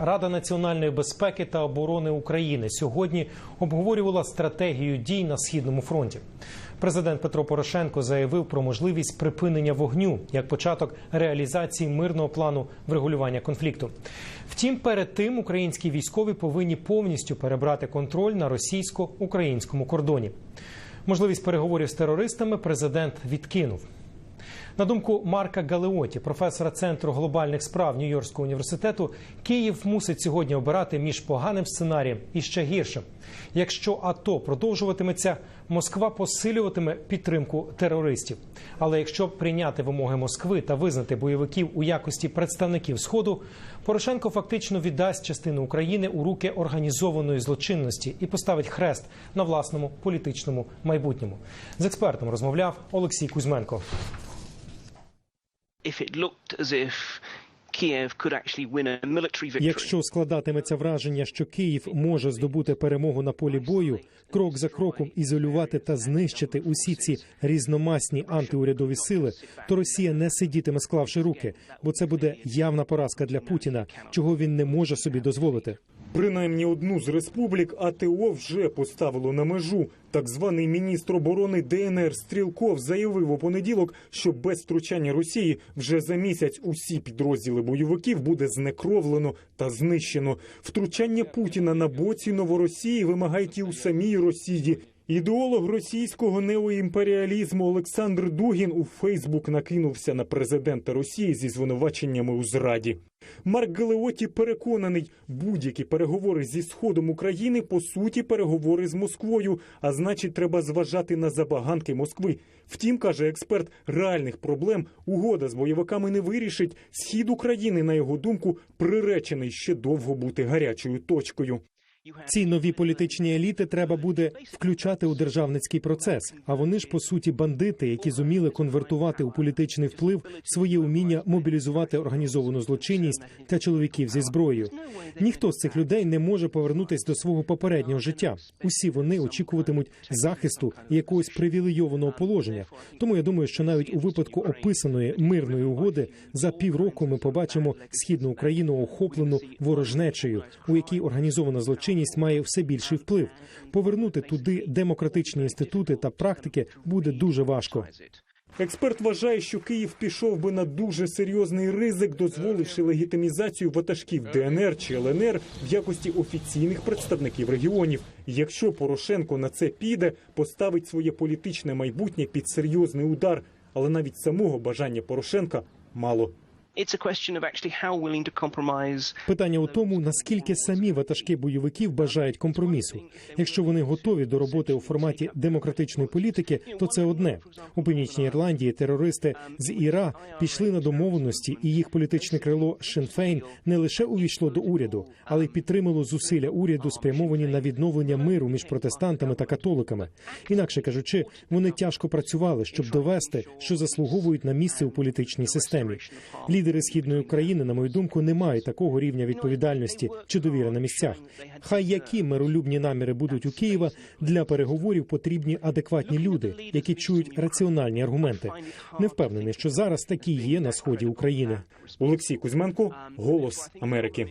Рада національної безпеки та оборони України сьогодні обговорювала стратегію дій на східному фронті. Президент Петро Порошенко заявив про можливість припинення вогню як початок реалізації мирного плану врегулювання конфлікту. Втім, перед тим українські військові повинні повністю перебрати контроль на російсько-українському кордоні. Можливість переговорів з терористами президент відкинув. На думку Марка Галеоті, професора центру глобальних справ Нью-Йоркського університету, Київ мусить сьогодні обирати між поганим сценарієм і ще гіршим. Якщо АТО продовжуватиметься, Москва посилюватиме підтримку терористів. Але якщо прийняти вимоги Москви та визнати бойовиків у якості представників Сходу, Порошенко фактично віддасть частину України у руки організованої злочинності і поставить хрест на власному політичному майбутньому. З експертом розмовляв Олексій Кузьменко. If it looked as if. Якщо складатиметься враження, що Київ може здобути перемогу на полі бою, крок за кроком ізолювати та знищити усі ці різномасні антиурядові сили, то Росія не сидітиме склавши руки, бо це буде явна поразка для Путіна, чого він не може собі дозволити. Принаймні одну з республік АТО вже поставило на межу. Так званий міністр оборони ДНР Стрілков заявив у понеділок, що без втручання Росії вже за місяць усі підрозділи бойовиків буде знекровлено та знищено. Втручання Путіна на боці Новоросії вимагають і у самій Росії. Ідеолог російського неоімперіалізму Олександр Дугін у Фейсбук накинувся на президента Росії зі звинуваченнями у зраді. Марк Галеоті переконаний, будь-які переговори зі сходом України по суті переговори з Москвою, а значить, треба зважати на забаганки Москви. Втім, каже експерт, реальних проблем угода з бойовиками не вирішить. Схід України, на його думку, приречений ще довго бути гарячою точкою. Ці нові політичні еліти треба буде включати у державницький процес. А вони ж по суті бандити, які зуміли конвертувати у політичний вплив своє уміння мобілізувати організовану злочинність та чоловіків зі зброєю. Ніхто з цих людей не може повернутися до свого попереднього життя. Усі вони очікуватимуть захисту якогось привілейованого положення. Тому я думаю, що навіть у випадку описаної мирної угоди за півроку ми побачимо східну Україну охоплену ворожнечею, у якій організована злочинність має все більший вплив. Повернути туди демократичні інститути та практики буде дуже важко. Експерт вважає, що Київ пішов би на дуже серйозний ризик, дозволивши легітимізацію ватажків ДНР чи ЛНР в якості офіційних представників регіонів. Якщо Порошенко на це піде, поставить своє політичне майбутнє під серйозний удар. Але навіть самого бажання Порошенка мало. Питання у тому, наскільки самі ватажки бойовиків бажають компромісу. Якщо вони готові до роботи у форматі демократичної політики, то це одне у північній Ірландії. Терористи з Іра пішли на домовленості, і їх політичне крило Шинфейн не лише увійшло до уряду, але й підтримало зусилля уряду, спрямовані на відновлення миру між протестантами та католиками. Інакше кажучи, вони тяжко працювали, щоб довести, що заслуговують на місце у політичній системі. Лідери східної України, на мою думку, не мають такого рівня відповідальності чи довіри на місцях. Хай які миролюбні наміри будуть у Києва для переговорів потрібні адекватні люди, які чують раціональні аргументи. Не впевнений, що зараз такі є на сході України. Олексій Кузьменко, Голос Америки.